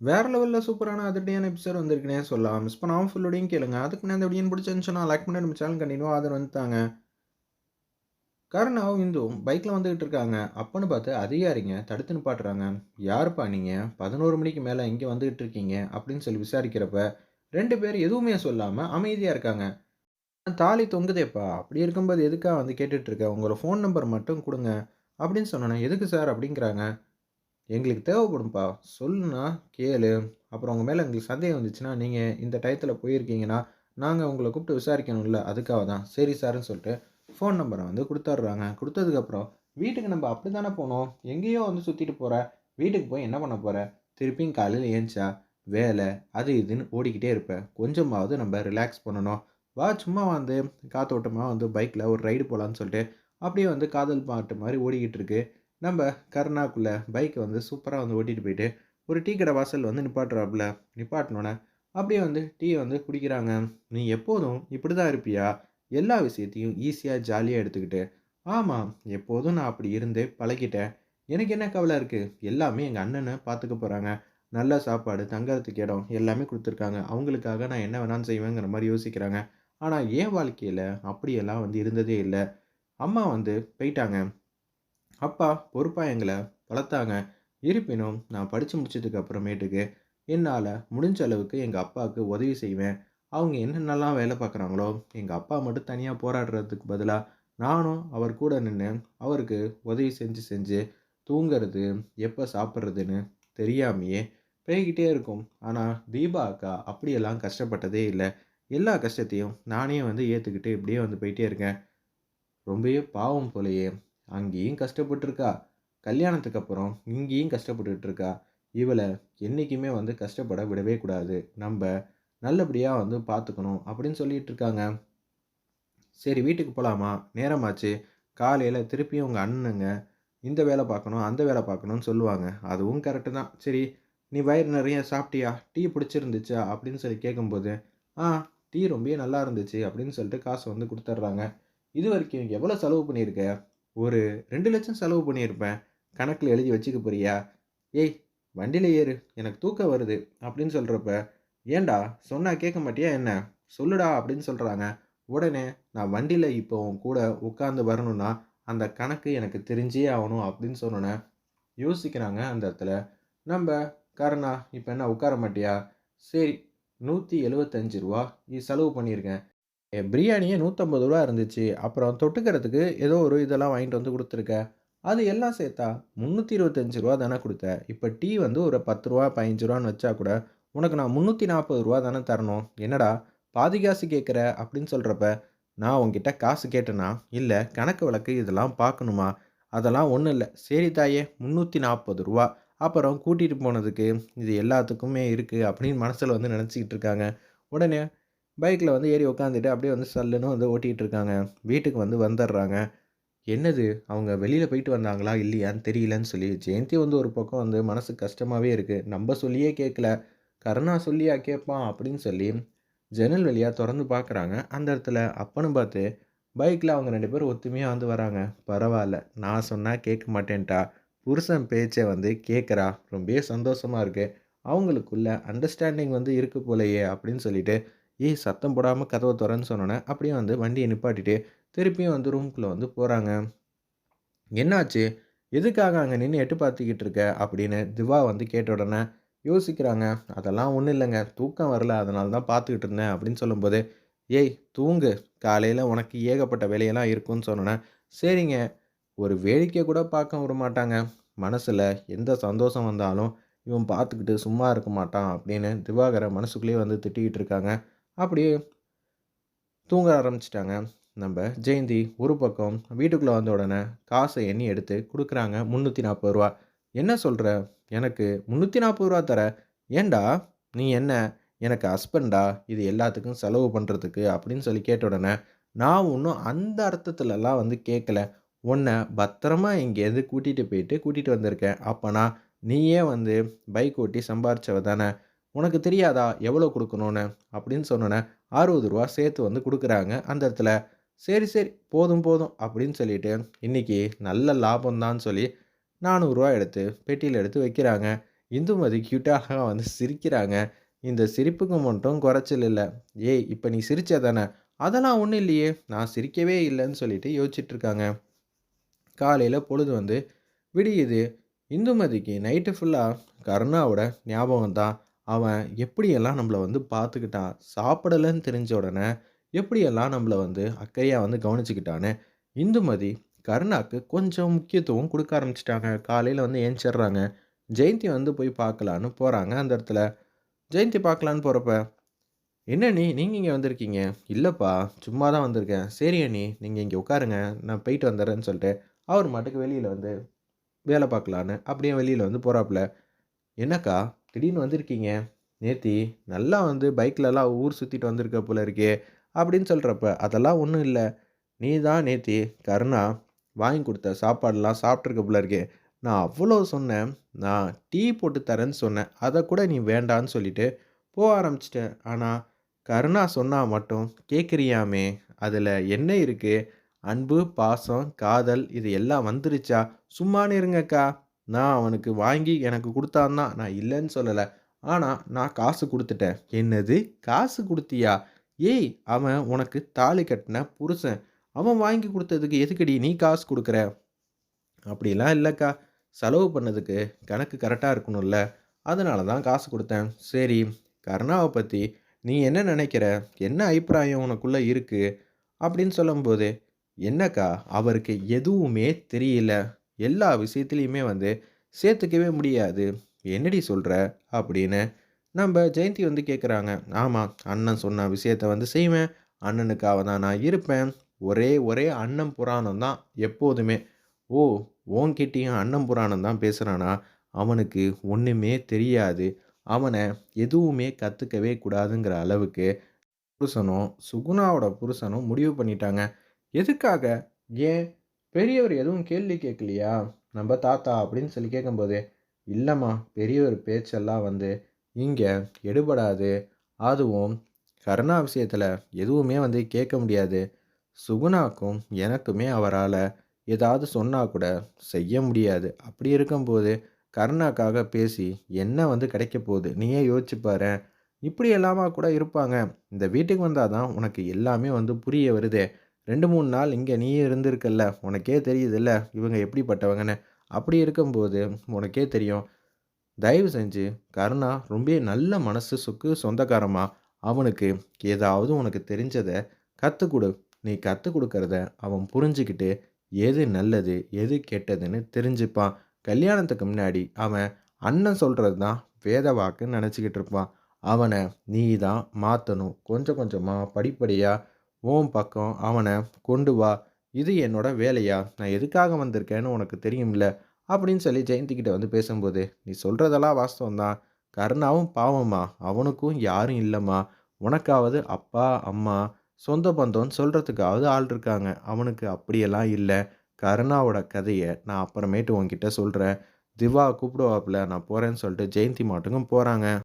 வேறு லெவலில் சூப்பரான அதிரடியான எபிசோட் வந்திருக்குனே சொல்லலாம். மிஸ் பண்ணாமல் ஃபுல்லோடையும் கேளுங்க. அதுக்கு முன்னாடி இந்த வீடியோ பிடிச்சிருந்துச்சுன்னா லைக் பண்ணி நம்ம சேனல் ஆதரவு வந்துட்டாங்க. கருணாவும் இந்துவும் பைக்கில் வந்துக்கிட்டு இருக்காங்க. அப்பன்னு பார்த்து அதிகாரிங்க தடுத்து நிப்பாட்டுறாங்க. "யாருப்பா நீங்கள் பதினோரு மணிக்கு மேலே இங்கே வந்துக்கிட்டு இருக்கீங்க?" அப்படின்னு சொல்லி விசாரிக்கிறப்ப ரெண்டு பேர் எதுவுமே சொல்லாமல் அமைதியாக இருக்காங்க. "தாலி தொங்குதேப்பா! அப்படி இருக்கும்போது எதுக்காக வந்து கேட்டுட்டு உங்களோட ஃபோன் நம்பர் மட்டும் கொடுங்க அப்படின்னு சொன்னோனே, "எதுக்கு சார்?" அப்படிங்கிறாங்க. "எங்களுக்கு தேவைப்படும்ப்பா. சொல்லுண்ணா கேளு. அப்புறம் உங்கள் மேலே எங்களுக்கு சந்தேகம் வந்துச்சுன்னா, நீங்கள் இந்த டயத்தில் போயிருக்கீங்கன்னா, நாங்கள் உங்களை கூப்பிட்டு விசாரிக்கணும்ல. அதுக்காக தான்." "சரி சார்னு சொல்லிட்டு ஃபோன் நம்பரை வந்து கொடுத்துட்றாங்க கொடுத்ததுக்கப்புறம் "வீட்டுக்கு நம்ம அப்படி தானே போனோம். எங்கேயோ வந்து சுற்றிட்டு போகிற வீட்டுக்கு போய் என்ன பண்ண போகிற திருப்பியும் காலையில் ஏஞ்சா வேலை, அது இதுன்னு ஓடிக்கிட்டே இருப்பேன் கொஞ்சமாவது நம்ம ரிலாக்ஸ் பண்ணணும். வா சும்மா வந்து காத்தோட்டமாக வந்து பைக்கில் ஒரு ரைடு போகலான்னு சொல்லிட்டு அப்படியே வந்து காதல் பாட்டு மாதிரி ஓடிக்கிட்டு இருக்கு. நம்ம கர்ணாக்குள்ளே பைக்கை வந்து சூப்பராக வந்து ஓட்டிகிட்டு போயிட்டு, ஒரு டீ கடை வாசல் வந்து நிப்பாட்டுறாப்புல. நிப்பாட்டுனோனே, அப்படியே வந்து டீயை வந்து குடிக்கிறாங்க. "நீ எப்போதும் இப்படி தான் இருப்பியா? எல்லா விஷயத்தையும் ஈஸியாக ஜாலியாக எடுத்துக்கிட்டு." ஆமாம் எப்போதும் நான் அப்படி இருந்தே பழகிட்டேன். எனக்கு என்ன கவலை இருக்குது எல்லாமே எங்கள் அண்ணனை பார்த்துக்க போகிறாங்க நல்ல சாப்பாடு, தங்கறதுக்கு இடம் எல்லாமே கொடுத்துருக்காங்க அவங்களுக்காக நான் என்ன வேணாலும் செய்வேங்கிற மாதிரி யோசிக்கிறாங்க. ஆனால் என் வாழ்க்கையில் அப்படியெல்லாம் வந்து இருந்ததே இல்லை அம்மா வந்து போயிட்டாங்க. அப்பா பொறுப்பா எங்களை வளர்த்தாங்க. இருப்பினும் நான் படித்து முடிச்சதுக்கு அப்புறமேட்டுக்கு என்னால் முடிஞ்ச அளவுக்கு எங்கள் அப்பாவுக்கு உதவி செய்வேன். அவங்க என்னென்னலாம் வேலை பார்க்குறாங்களோ, எங்கள் அப்பா மட்டும் தனியாக போராடுறதுக்கு பதிலாக நானும் அவர் கூட நின்று அவருக்கு உதவி செஞ்சு செஞ்சு தூங்குறது, எப்போ சாப்பிட்றதுன்னு தெரியாமையே போய்கிட்டே இருக்கும். ஆனால் தீபா அக்கா அப்படியெல்லாம் கஷ்டப்பட்டதே இல்லை எல்லா கஷ்டத்தையும் நானே வந்து ஏற்றுக்கிட்டு இப்படியே வந்து போயிட்டே இருக்கேன். ரொம்பவே பாவம் போலயே! அங்கேயும் கஷ்டப்பட்டுருக்கா. கல்யாணத்துக்கு அப்புறம் இங்கேயும் கஷ்டப்பட்டுட்டு இருக்கா. இவளை என்னைக்குமே வந்து கஷ்டப்பட விடவே கூடாது. நம்ம நல்லபடியாக வந்து பார்த்துக்கணும்." அப்படின்னு சொல்லிட்டு இருக்காங்க. சரி வீட்டுக்கு போகலாமா நேரமாச்சு. காலையில் திருப்பியும் உங்கள் அண்ணனுங்க இந்த வேலை பார்க்கணும், அந்த வேலை பார்க்கணும்னு சொல்லுவாங்க. அதுவும் கரெக்டு தான். சரி நீ வயிறு நிறைய சாப்பிட்டியா? டீ பிடிச்சிருந்துச்சா? அப்படின்னு சொல்லி கேட்கும்போது, "ஆ டீ ரொம்பவே நல்லா இருந்துச்சு." அப்படின்னு சொல்லிட்டு காசு வந்து கொடுத்துட்றாங்க இது வரைக்கும் எவ்வளோ செலவு பண்ணியிருக்க?" "ஒரு 2,00,000 செலவு பண்ணியிருப்பேன். கணக்கில் எழுதி வச்சுக்க போறியா?" "ஏய் வண்டியில் ஏறு. எனக்கு தூக்கம் வருது." அப்படின்னு சொல்கிறப்ப "ஏன்டா சொன்னால் கேட்க மாட்டியா என்ன? சொல்லுடா." அப்படின்னு சொல்கிறாங்க உடனே, "நான் வண்டியில் இப்போ உன் கூட உட்காந்து வரணும்னா, அந்த கணக்கு எனக்கு தெரிஞ்சே ஆகணும் அப்படின்னு சொன்னோன்னே யோசிக்கிறாங்க அந்த இடத்துல. நம்ம காரணா இப்போ என்ன உட்கார மாட்டியா?" "சரி ரூ. 175 நீ செலவு பண்ணியிருக்கேன். என் பிரியாணியே நூற்றம்பது ரூபா இருந்துச்சு. அப்புறம் தொட்டுக்கிறதுக்கு ஏதோ ஒரு இதெல்லாம் வாங்கிட்டு வந்து கொடுத்துருக்க அது எல்லாம் சேர்த்தா முந்நூற்றி இருபத்தஞ்சி ரூபா தானே கொடுத்த இப்போ டீ வந்து ஒரு பத்து ரூபா பதினஞ்சு ரூபான்னு வச்சா கூட, உனக்கு நான் முன்னூற்றி நாற்பது ரூபா தானே தரணும். என்னடா பாதி காசு கேட்குற?" அப்படின்னு சொல்கிறப்ப "நான் உங்ககிட்ட காசு கேட்டேனா? இல்லை கணக்கு வழக்கு இதெல்லாம் பார்க்கணுமா? அதெல்லாம் ஒன்றும் இல்லை சரி தாயே முந்நூற்றி நாற்பது ரூபா அப்புறம் கூட்டிகிட்டு போனதுக்கு இது எல்லாத்துக்குமே இருக்குது அப்படின்னு மனசில் வந்து நினச்சிக்கிட்டு இருக்காங்க. உடனே பைக்கில் வந்து ஏறி உட்காந்துட்டு அப்படியே வந்து சல்லுன்னு வந்து ஓட்டிகிட்டு இருக்காங்க. வீட்டுக்கு வந்து வந்துடுறாங்க என்னது அவங்க வெளியில் போயிட்டு வந்தாங்களா? இல்லையான்னு தெரியலன்னு சொல்லி ஜெயந்தி வந்து ஒரு பக்கம் வந்து மனசு கஷ்டமாகவே இருக்குது நம்ம சொல்லியே கேட்கல. கருணா சொல்லியா கேட்பான்?" அப்படின்னு சொல்லி ஜன்னல் வழியாக திறந்து பார்க்குறாங்க. அந்த இடத்துல அப்பன்னு பார்த்து பைக்கில் அவங்க ரெண்டு பேரும் ஒத்துமையாக வந்து வராங்க. பரவாயில்ல நான் சொன்னால் கேட்க மாட்டேன்ட்டா. புருஷன் பேச்சை வந்து கேட்குறா. ரொம்பவே சந்தோஷமாக இருக்குது அவங்களுக்குள்ள அண்டர்ஸ்டாண்டிங் வந்து இருக்கு போலையே அப்படின்னு சொல்லிட்டு, "ஏய் சத்தம் போடாமல் கதவை திறன்னு சொன்னோனே, அப்படியே வந்து வண்டியை நிப்பாட்டிட்டு திருப்பியும் வந்து ரூம்குள்ளே வந்து போகிறாங்க "என்னாச்சு? எதுக்காக அங்கே நின்று எட்டு பார்த்துக்கிட்டு இருக்க?" அப்படின்னு திவா வந்து கேட்ட உடனே யோசிக்கிறாங்க. "அதெல்லாம் ஒன்றும் இல்லைங்க தூக்கம் வரல. அதனால தான் பார்த்துக்கிட்டு இருந்தேன்." அப்படின்னு சொல்லும்போது, "ஏய் தூங்கு. காலையில் உனக்கு ஏகப்பட்ட வேலையெல்லாம் இருக்குன்னு சொன்னோன்னே "சரிங்க." ஒரு வேடிக்கை கூட பார்க்க விடமாட்டாங்க. மனசில் எந்த சந்தோஷம் வந்தாலும், "இவன் பார்த்துக்கிட்டு சும்மா இருக்க மாட்டான்." அப்படின்னு திவாகரை மனசுக்குள்ளேயே வந்து திட்டிக்கிட்டு இருக்காங்க. அப்படியே தூங்க ஆரம்பிச்சிட்டாங்க நம்ம ஜெயந்தி ஒரு பக்கம் வீட்டுக்குள்ளே வந்த உடனே காசை எண்ணி எடுத்து கொடுக்குறாங்க முந்நூற்றி நாற்பது ரூபா "என்ன சொல்கிற எனக்கு முன்னூற்றி நாற்பது ரூபா தர? ஏண்டா நீ என்ன எனக்கு ஹஸ்பண்டா? இது எல்லாத்துக்கும் செலவு பண்ணுறதுக்கு அப்படின்னு சொல்லி கேட்ட உடனே, "நான் ஒன்றும் அந்த அர்த்தத்துலலாம் வந்து கேட்கல. உன்னை பத்திரமா எங்கேயாவது கூட்டிகிட்டு போயிட்டு கூட்டிகிட்டு வந்திருக்கேன். அப்போனா நீயே வந்து பைக் ஓட்டி சம்பாரிச்சவ தானே. உனக்கு தெரியாதா எவ்வளோ கொடுக்கணும்னு அப்படின்னு சொன்னோனே, ரூ. 60 சேர்த்து வந்து கொடுக்குறாங்க அந்த இடத்துல. "சரி, சரி. போதும், போதும்." அப்படின்னு சொல்லிட்டு, இன்றைக்கி நல்ல லாபம்தான் சொல்லி நானூறுரூவா எடுத்து பெட்டியில் எடுத்து வைக்கிறாங்க. இந்துமதி க்யூட்டாக வந்து சிரிக்கிறாங்க. இந்த சிரிப்புக்கு மட்டும் குறைச்சல் இல்லை "ஏய்! இப்போ நீ சிரிச்ச தானே?" "அதெல்லாம் ஒன்றும் இல்லையே! நான் சிரிக்கவே இல்லைன்னு சொல்லிட்டு யோசிச்சுட்டு காலையில் பொழுது வந்து விடியுது. இந்துமதிக்கு நைட்டு ஃபுல்லாக கருணாவோட ஞாபகம் தான். அவன் எப்படியெல்லாம் நம்மள வந்து பார்த்துக்கிட்டான். சாப்பிடலன்னு தெரிஞ்ச உடனே எப்படியெல்லாம் நம்மள வந்து அக்கறையாக வந்து கவனிச்சுக்கிட்டான்னு, இந்துமதி கருணாக்கு கொஞ்சம் முக்கியத்துவம் கொடுக்க ஆரம்பிச்சிட்டாங்க காலையில் வந்து ஏஞ்சிடுறாங்க ஜெயந்தி வந்து போய் பார்க்கலான்னு போகிறாங்க அந்த இடத்துல. ஜெயந்தி பார்க்கலான்னு போகிறப்ப "என்ன நீ நீங்கள் இங்கே வந்திருக்கீங்க?" இல்லைப்பா சும்மா தான் வந்திருக்கேன்." "சரி அண்ணி நீங்கள் இங்கே உட்காருங்க. நான் போயிட்டு வந்துடுறேன்னு" சொல்லிட்டு அவர் மாட்டுக்கு வெளியில் வந்து வேலை பார்க்கலான்னு அப்படியே வெளியில் வந்து போகிறாப்புல "என்னக்கா திடீர்னு வந்திருக்கீங்க? நேத்தி நல்லா வந்து பைக்கிலலாம் ஊர் சுற்றிட்டு வந்திருக்க போல இருக்கே!" அப்படின்னு சொல்கிறப்ப "அதெல்லாம் ஒன்றும் இல்லை நீ தான் நேத்தி கருணா வாங்கி கொடுத்த சாப்பாடெலாம் சாப்பிட்ருக்க போல இருக்கே! நான் அவ்வளோ சொன்னேன். நான் டீ போட்டு தரேன்னு சொன்னேன். அதை கூட நீ வேண்டான்னு சொல்லிட்டு போக ஆரம்பிச்சிட்டேன் ஆனால் கருணா சொன்னால் மட்டும் கேட்குறியாமே! அதில் என்ன இருக்குது அன்பு, பாசம், காதல் இது எல்லாம் வந்துருச்சா? சும்மானு இருங்கக்கா. நான் அவனுக்கு வாங்கி எனக்கு கொடுத்தான்னா நான் இல்லைன்னு சொல்லலை ஆனால் நான் காசு கொடுத்துட்டேன் "என்னது? காசு கொடுத்தியா ஏய்! அவன் உனக்கு தாலி கட்டின புருஷன். அவன் வாங்கி கொடுத்ததுக்கு எதுக்கடி நீ காசு கொடுக்குற "அப்படிலாம் இல்லைக்கா செலவு பண்ணதுக்கு கணக்கு கரெக்டாக இருக்கணும்ல. அதனால தான் காசு கொடுத்தேன் "சரி கருணாவை பற்றி நீ என்ன நினைக்கிற? என்ன அபிப்பிராயம் உனக்குள்ளே இருக்குது அப்படின்னு சொல்லும்போது, "என்னக்கா அவருக்கு எதுவுமே தெரியல. எல்லா விஷயத்துலேயுமே வந்து சேர்த்துக்கவே முடியாது." "என்னடி சொல்கிற அப்படின்னு நம்ம ஜெயந்தி வந்து கேட்குறாங்க. ஆமாம் அண்ணன் சொன்ன விஷயத்த வந்து செய்வேன். அண்ணனுக்காக தான் நான் இருப்பேன். ஒரே ஒரே அண்ணன் புராணம் தான் எப்போதுமே." "ஓ! ஓங்கிட்டையும் அண்ணன் புராணம் தான் பேசுகிறானா அவனுக்கு ஒன்றுமே தெரியாது. அவனை எதுவுமே கற்றுக்கவே கூடாதுங்கிற அளவுக்கு புருஷனும், சுகுணாவோட புருஷனும் முடிவு பண்ணிட்டாங்க." "எதுக்காக? ஏன் பெரியவர் எதுவும் கேள்வி கேட்கலையா? நம்ம தாத்தா" அப்படின்னு சொல்லி கேட்கும்போது, இல்லைம்மா பெரியவர் பேச்செல்லாம் வந்து இங்கே எடுபடாது. அதுவும் கருணா விஷயத்தில் எதுவுமே வந்து கேட்க முடியாது. சுகுணாக்கும் எனக்குமே அவரால் ஏதாவது சொன்னால் கூட செய்ய முடியாது. அப்படி இருக்கும்போது கருணாக்காக பேசி என்ன வந்து கிடைக்க போகுது? நீயே யோசிச்சு பாரு இப்படி எல்லாமா கூட இருப்பாங்க. இந்த வீட்டுக்கு வந்தால் தான் உனக்கு எல்லாமே வந்து புரிய வருதே. 2, 3 நாள் இங்கே நீயும் இருந்திருக்கல்ல. உனக்கே தெரியுதுல்ல இவங்க எப்படிப்பட்டவங்கன்னு. அப்படி இருக்கும்போது உனக்கே தெரியும். தயவு செஞ்சு கருணா ரொம்ப நல்ல மனசு சுக்கு சொந்தக்காரமாக அவனுக்கு ஏதாவது உனக்கு தெரிஞ்சதை கற்றுக் கொடு நீ கற்றுக் கொடுக்கறத அவன் புரிஞ்சுக்கிட்டு எது நல்லது, எது கெட்டதுன்னு தெரிஞ்சுப்பான். கல்யாணத்துக்கு முன்னாடி அவன் அண்ணன் சொல்கிறது தான் வேத வாக்குன்னு நினச்சிக்கிட்டு இருப்பான். அவனை நீ தான் மாற்றணும் கொஞ்சம் கொஞ்சமாக படிப்படியாக ஓம் பக்கம் அவனை கொண்டு வா. இது என்னோட வேலையா? நான் எதுக்காக வந்திருக்கேன்னு உனக்கு தெரியும்ல." அப்படின்னு சொல்லி ஜெயந்தி கிட்ட வந்து பேசும்போது, "நீ சொல்கிறதெல்லாம் வாஸ்தவம் தான். கருணாவும் பாவம்மா. அவனுக்கும் யாரும் இல்லைம்மா உனக்காவது அப்பா, அம்மா, சொந்த பந்தம்னு சொல்கிறதுக்காவது ஆள் இருக்காங்க. அவனுக்கு அப்படியெல்லாம் இல்லை கருணாவோட கதையை நான் அப்புறமேட்டு உன்கிட்ட சொல்கிறேன் திவா கூப்பிடுவாப்புல. நான் போகிறேன்னு சொல்லிட்டு ஜெயந்தி மாட்டுக்கும் போகிறாங்க